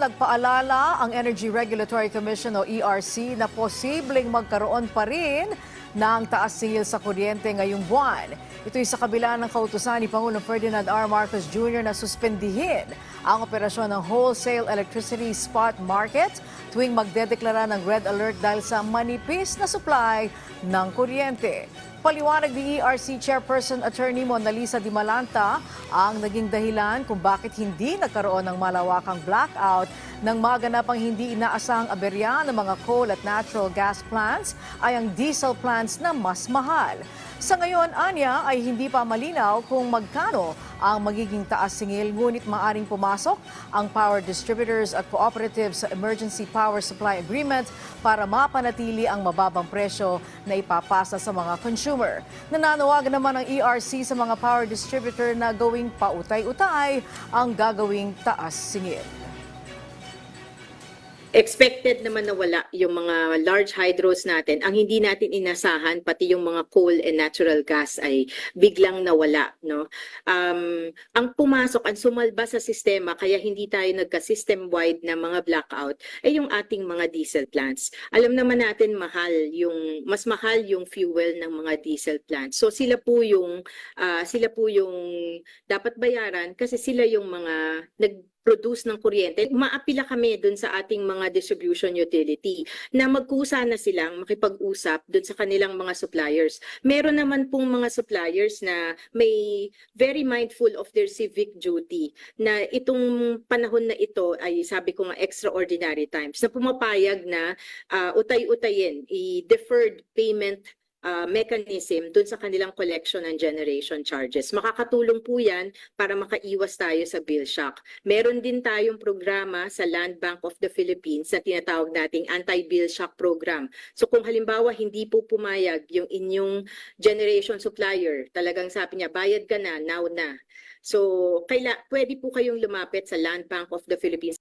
nagpaalala ang Energy Regulatory Commission o ERC na posibleng magkaroon pa rin ng taas singil sa kuryente ngayong buwan. Ito'y sa kabila ng kautusan ni Pangulong Ferdinand R. Marcos Jr. na suspendihin ang operasyon ng wholesale electricity spot market tuwing magdedeklara ng red alert dahil sa manipis na supply ng kuryente. Paliwanag ni ERC Chairperson Attorney Mona Lisa Di Malanta ang naging dahilan kung bakit hindi nagkaroon ng malawakang blackout nang maganap ang hindi inaasahang aberya ng mga coal at natural gas plants ay ang diesel plants na mas mahal. Sa ngayon, Anya, ay hindi pa malinaw kung magkano ang magiging taas singil ngunit maaring pumasok ang power distributors at cooperatives sa Emergency Power Supply Agreement para mapanatili ang mababang presyo na ipapasa sa mga consumer. Nananawagan naman ang ERC sa mga power distributor na gawing pautay-utay ang gagawing taas singil. Expected naman na wala yung mga large hydros natin. Ang hindi natin inasahan, pati yung mga coal and natural gas ay biglang nawala. No? Um, ang pumasok, ang sumalba sa sistema, kaya hindi tayo nagka-system-wide na mga blackout, ay yung ating mga diesel plants. Alam naman natin mahal yung, mas mahal yung fuel ng mga diesel plants. So sila po yung, ah, sila po yung dapat bayaran kasi sila yung mga nag produce ng kuryente, maapila kami dun sa ating mga distribution utility na magkusa na silang makipag-usap dun sa kanilang mga suppliers. Meron naman pong mga suppliers na may very mindful of their civic duty na itong panahon na ito ay sabi ko nga extraordinary times na pumapayag na ah, utay-utayin, i-deferred payment uh, mechanism dun sa kanilang collection and generation charges. Makakatulong po yan para makaiwas tayo sa bill shock. Meron din tayong programa sa Land Bank of the Philippines na tinatawag nating anti-bill shock program. So kung halimbawa hindi po pumayag yung inyong generation supplier, talagang sabi niya, bayad ka na, now na. So, kaila, pwede po kayong lumapit sa Land Bank of the Philippines